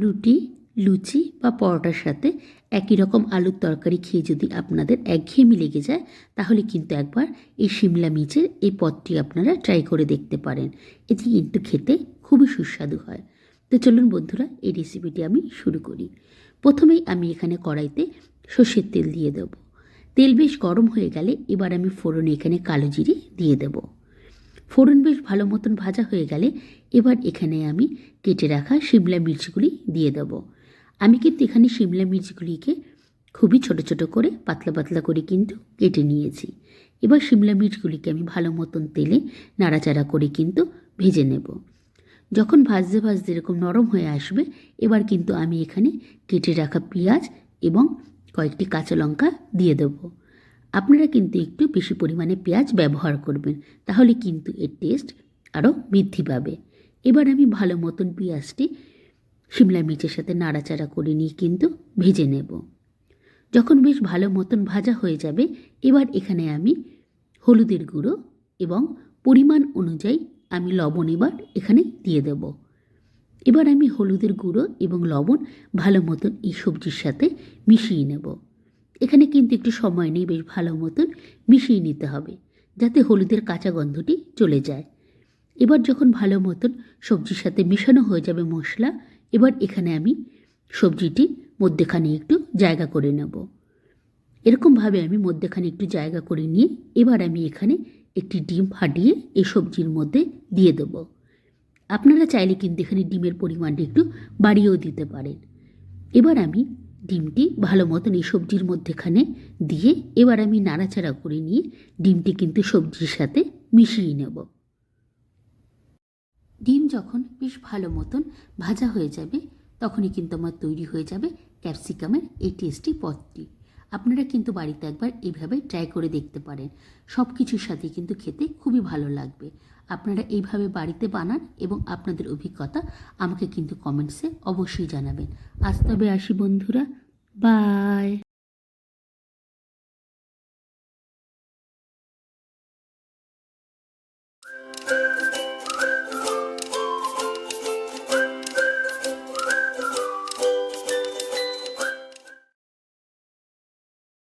রুটি, লুচি বা পরোটার সাথে একই রকম আলুর তরকারি খেয়ে যদি আপনাদের একঘেয়েমি লেগে যায়, তাহলে কিন্তু একবার এই সিমলা মির্চের এই পদটি আপনারা ট্রাই করে দেখতে পারেন। এটি কিন্তু খেতে খুবই সুস্বাদু হয়। তো চলুন বন্ধুরা, এই রেসিপিটি আমি শুরু করি। প্রথমেই আমি এখানে কড়াইতে সর্ষের তেল দিয়ে দেবো। তেল বেশ গরম হয়ে গেলে এবার আমি ফোড়নে এখানে কালো জিরে দিয়ে দেবো। ফোড়ন বেশ ভালো মতন ভাজা হয়ে গেলে এবার এখানে আমি কেটে রাখা শিমলা মির্চগুলি দিয়ে দেবো। আমি কিন্তু এখানে শিমলা মির্চগুলিকে খুবই ছোট ছোট করে, পাতলা পাতলা করে কিন্তু কেটে নিয়েছি। এবার শিমলা মির্চগুলিকে আমি ভালো মতন তেলে নাড়াচাড়া করে কিন্তু ভেজে নেব। যখন ভাজতে ভাজতে এরকম নরম হয়ে আসবে, এবার কিন্তু আমি এখানে কেটে রাখা পেঁয়াজ এবং কয়েকটি কাঁচা লঙ্কা দিয়ে দেবো। আপনারা কিন্তু একটু বেশি পরিমাণে পেঁয়াজ ব্যবহার করবেন, তাহলে কিন্তু এর টেস্ট আরও বৃদ্ধি পাবে। এবার আমি ভালো মতন পেঁয়াজটি শিমলা মির্চের সাথে নাড়াচাড়া করে নিয়ে কিন্তু ভেজে নেব। যখন বেশ ভালো মতন ভাজা হয়ে যাবে, এবার এখানে আমি হলুদের গুঁড়ো এবং পরিমাণ অনুযায়ী আমি লবণ এবার এখানে দিয়ে দেব। এবার আমি হলুদের গুঁড়ো এবং লবণ ভালো মতন এই সবজির সাথে মিশিয়ে নেব। এখানে কিন্তু একটু সময় নিয়ে বেশ ভালো মতন মিশিয়ে নিতে হবে যাতে হলুদের কাঁচা গন্ধটি চলে যায়। এবার যখন ভালো মতন সবজির সাথে মেশানো হয়ে যাবে মশলা এবার এখানে আমি সবজিটি মধ্যেখানে একটু জায়গা করে নেব। এরকমভাবে আমি মধ্যেখানে একটু জায়গা করে নিয়ে এবার আমি এখানে একটি ডিম ফাটিয়ে এই সবজির মধ্যে দিয়ে দেব। আপনারা চাইলে কিন্তু এখানে ডিমের পরিমাণটা একটু বাড়িয়েও দিতে পারেন। এবার আমি ডিমটি ভালো মতন এই সবজির মধ্যেখানে দিয়ে এবার আমি নাড়াচাড়া করে নিয়ে ডিমটি কিন্তু সবজির সাথে মিশিয়ে নেব। ডিম যখন বেশ ভালো মতন ভাজা হয়ে যাবে, তখনই কিন্তু আমার তৈরি হয়ে যাবে ক্যাপসিকামের এই টেস্টি পদটি। আপনারা কিন্তু বাড়িতে একবার এইভাবে ট্রাই করে দেখতে পারেন। সব কিছুর সাথে কিন্তু খেতে খুবই ভালো লাগবে। আপনারা এইভাবে বাড়িতে বানান এবং আপনাদের অভিজ্ঞতা আমাকে কিন্তু কমেন্টসে অবশ্যই জানাবেন। আজ তবে আসি বন্ধুরা। বাই